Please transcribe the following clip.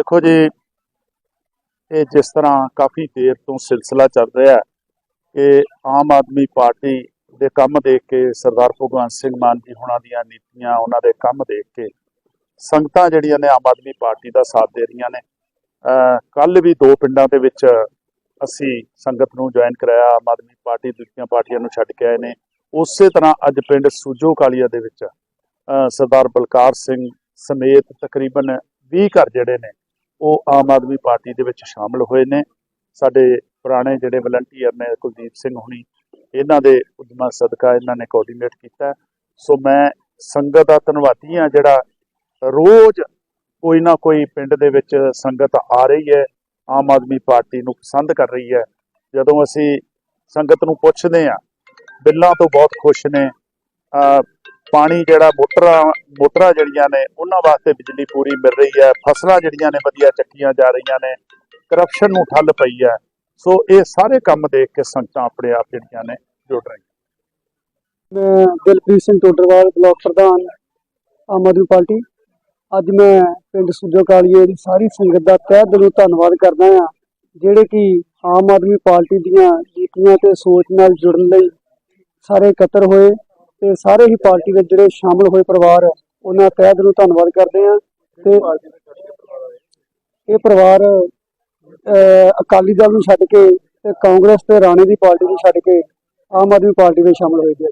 ਦੇਖੋ ਜੀ, ਇਹ ਜਿਸ ਤਰ੍ਹਾਂ ਕਾਫੀ ਦੇਰ ਤੋਂ ਸਿਲਸਿਲਾ ਚੱਲ ਰਿਹਾ ਹੈ ਕਿ ਆਮ ਆਦਮੀ ਪਾਰਟੀ ਦੇ ਕੰਮ ਦੇਖ ਕੇ ਸਰਦਾਰ ਭਗਵੰਤ ਸਿੰਘ ਮਾਨ ਜੀ ਹੁਣਾਂ ਦੀਆਂ ਨੀਤੀਆਂ, ਉਹਨਾਂ ਦੇ ਕੰਮ ਦੇਖ ਕੇ ਸੰਗਤਾਂ ਜਿਹੜੀਆਂ ਨੇ ਆਮ ਆਦਮੀ ਪਾਰਟੀ ਦਾ ਸਾਥ ਦੇ ਰਹੀਆਂ ਨੇ ਕੱਲ ਵੀ ਦੋ ਪਿੰਡਾਂ ਦੇ ਵਿੱਚ ਅਸੀਂ ਸੰਗਤ ਨੂੰ ਜੁਆਇਨ ਕਰਾਇਆ, ਆਮ ਆਦਮੀ ਪਾਰਟੀ ਦੂਜੀਆਂ ਪਾਰਟੀਆਂ ਨੂੰ ਛੱਡ ਕੇ ਆਏ ਨੇ। ਉਸੇ ਤਰ੍ਹਾਂ ਅੱਜ ਪਿੰਡ ਸੂਜੋ ਕਾਲੀਆ ਦੇ ਵਿੱਚ ਸਰਦਾਰ ਬਲਕਾਰ ਸਿੰਘ ਸਮੇਤ ਤਕਰੀਬਨ 20 ਘਰ ਜਿਹੜੇ ਨੇ ਉਹ ਆਮ ਆਦਮੀ ਪਾਰਟੀ ਦੇ ਵਿੱਚ ਸ਼ਾਮਲ ਹੋਏ ਨੇ। ਸਾਡੇ ਪੁਰਾਣੇ ਜਿਹੜੇ ਵਲੰਟੀਅਰ ਨੇ ਕੁਲਦੀਪ ਸਿੰਘ ਹੁਣੀ, ਇਹਨਾਂ ਦੇ ਉਦਮਾ ਸਦਕਾ ਇਹਨਾਂ ਨੇ ਕੋਆਰਡੀਨੇਟ ਕੀਤਾ। ਸੋ ਮੈਂ ਸੰਗਤ ਦਾ ਧੰਨਵਾਦੀ ਹਾਂ, ਜਿਹੜਾ ਰੋਜ਼ ਕੋਈ ਨਾ ਕੋਈ ਪਿੰਡ ਦੇ ਵਿੱਚ ਸੰਗਤ ਆ ਰਹੀ ਹੈ, ਆਮ ਆਦਮੀ ਪਾਰਟੀ ਨੂੰ ਪਸੰਦ ਕਰ ਰਹੀ ਹੈ। ਜਦੋਂ ਅਸੀਂ ਸੰਗਤ ਨੂੰ ਪੁੱਛਦੇ ਹਾਂ, ਬਿੱਲਾਂ ਤੋਂ ਬਹੁਤ ਖੁਸ਼ ਨੇ। ਪਾਣੀ ਜਿਹੜਾ ਮੋਟਰਾਂ ਮੋਟਰਾਂ ਜਿਹੜੀਆਂ ਨੇ, ਉਹਨਾਂ ਵਾਸਤੇ ਬਿਜਲੀ ਪੂਰੀ ਮਿਲ ਰਹੀ ਹੈ। ਫਸਲਾਂ ਜਿਹੜੀਆਂ ਨੇ ਵਧੀਆ ਚੱਕੀਆਂ ਜਾ ਰਹੀਆਂ ਨੇ। ਕਰਪਸ਼ਨ ਨੂੰ ਠੱਲ ਪਈ ਹੈ। ਸੋ ਇਹ ਸਾਰੇ ਕੰਮ ਦੇਖ ਕੇ ਸੰਗਤਾਂ ਆਪਣੇ ਆਪ ਜਿਹੜੀਆਂ ਨੇ ਜੁੜ ਰਹੀਆਂ। ਮੈਂ ਦਿਲਪ੍ਰੀਤ ਸਿੰਘ ਟੋਡਰਵਾਲ, ਬਲਾਕ ਪ੍ਰਧਾਨ, ਆਮ ਆਦਮੀ ਪਾਰਟੀ। ਅੱਜ ਮੈਂ ਪਿੰਡ ਸੂਜੋ ਕਾਲੀਏ ਦੀ ਸਾਰੀ ਸੰਗਤ ਦਾ ਤਹਿ ਦਿਲੋਂ ਧੰਨਵਾਦ ਕਰਦਾ ਹਾਂ, ਜਿਹੜੇ ਕਿ ਆਮ ਆਦਮੀ ਪਾਰਟੀ ਦੀਆਂ ਨੀਤੀਆਂ ਤੇ ਸੋਚ ਨਾਲ ਜੁੜਨ ਲਈ ਸਾਰੇ ਇਕੱਤਰ ਹੋਏ। ਤੇ ਸਾਰੇ ਹੀ ਪਾਰਟੀ ਵਿੱਚ ਜਿਹੜੇ ਸ਼ਾਮਲ ਹੋਏ ਪਰਿਵਾਰ ਉਹਨਾਂ ਦਾ ਤਹਿ ਦਿਲੋਂ ਧੰਨਵਾਦ ਕਰਦੇ ਹਾਂ ਤੇ ਇਹ ਪਰਿਵਾਰ ਅਹ, ਅਕਾਲੀ ਦਲ ਨੂੰ ਛੱਡ ਕੇ ਤੇ ਕਾਂਗਰਸ ਤੇ ਰਾਣੇ ਦੀ ਪਾਰਟੀ ਨੂੰ ਛੱਡ ਕੇ ਆਮ ਆਦਮੀ ਪਾਰਟੀ ਵਿੱਚ ਸ਼ਾਮਲ ਹੋਏ ਜੀ